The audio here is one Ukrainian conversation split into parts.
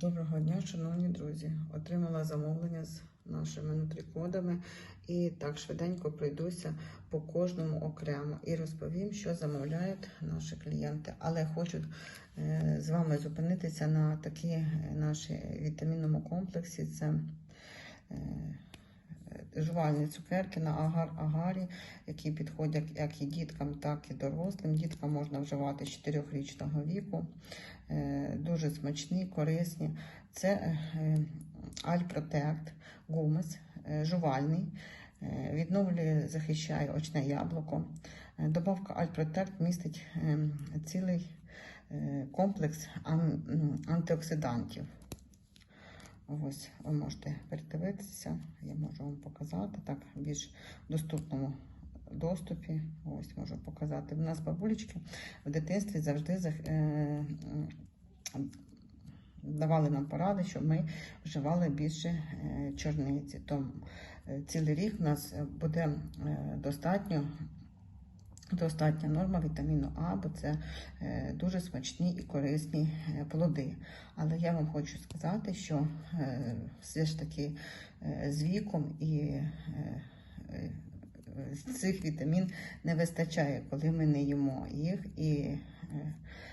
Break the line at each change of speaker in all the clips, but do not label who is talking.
Доброго дня, шановні друзі. Отримала замовлення з нашими нутрікодами і так швиденько пройдуся по кожному окремо і розповім, що замовляють наші клієнти. Але хочу е, з вами зупинитися на такі е, наші вітамінному комплексі. Це е, жувальні цукерки на агар-агарі, які підходять як і діткам, так і дорослим. Діткам можна вживати з 4-річного віку. Е, Дуже смачні, корисні. Це е, Альпротект, гумес, е, жувальний, е, відновлює, захищає очне яблуко. Е, Добавка Альпротект містить е, цілий е, комплекс антиоксидантів. Ось ви можете передивитися, я можу вам показати так в більш доступному доступі. Ось можу показати. У нас бабулечки в дитинстві завжди зах- е, давали нам поради, щоб ми вживали більше е, чорниці. Тому е, цілий рік у нас буде достатньо. Достатня норма вітаміну А, бо це е, дуже смачні і корисні е, плоди. Але я вам хочу сказати, що е, все ж таки з віком і цих вітамін не вистачає, коли ми не їмо їх і е,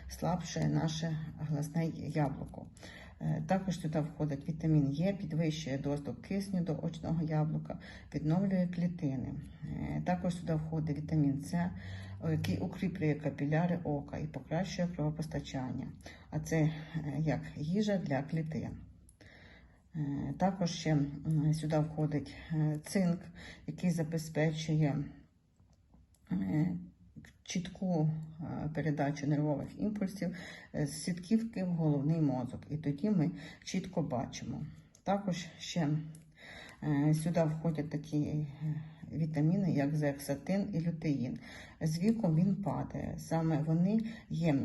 слабшає наше глазне яблуко. Е, Також сюди входить вітамін Е, підвищує доступ кисню до очного яблука, відновлює клітини. Е, Також сюди входить вітамін С, е, який укріплює капіляри ока і покращує кровопостачання. А це як їжа для клітин. Також ще сюди входить цинк, який забезпечує чітку е, передачу нервових імпульсів е, з сітківки в головний мозок. І тоді ми чітко бачимо. Також ще е, сюди входять такі вітаміни, як зеаксатин і лютеїн. З віком він падає. Саме вони є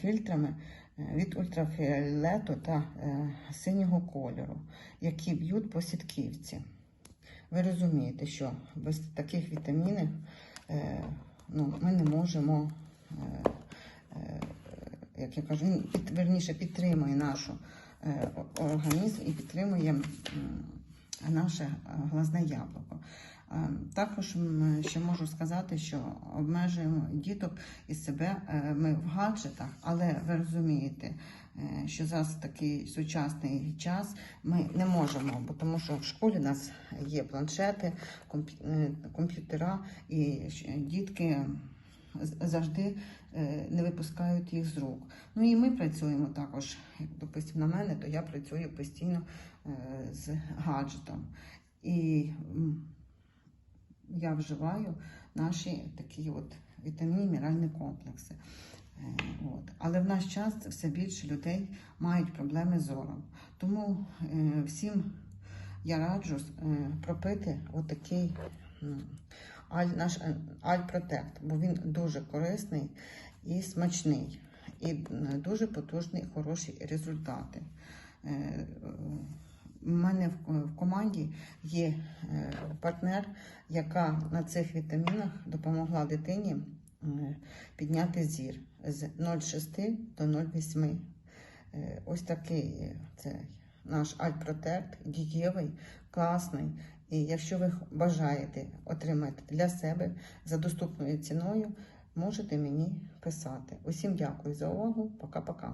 фільтрами від ультрафіолету та синього кольору, які б'ють по сітківці. Ви розумієте, що без таких вітамінів ну, ми не можемо, е, е, як я кажу, він верніше підтримує нашу е, організм і підтримує наше глазне яблуко. Е, Також ще можу сказати, що обмежуємо діток і себе е, ми в гаджетах, але ви розумієте, е, що зараз такий сучасний час ми не можемо, бо тому що в школі у нас є планшети, комп'ютера, і дітки завжди не випускають їх з рук. Ну і ми працюємо також, як допустимо на мене, то я працюю постійно з гаджетом. І я вживаю наші такі от вітамінні мінеральні комплекси. Е, От. Але в наш час все більше людей мають проблеми з зором. Тому е, всім я раджу е, пропити отакий аль, наш Альпротект, бо він дуже корисний і смачний, і дуже потужний, хороші результати. У мене в, команді є е, партнер, яка на цих вітамінах допомогла дитині е, підняти зір з 0,6 до 0,8. Е, Ось такий це наш Альпротект, дієвий, класний. І якщо ви бажаєте отримати для себе за доступною ціною, можете мені писати. Усім дякую за увагу. Пока-пока.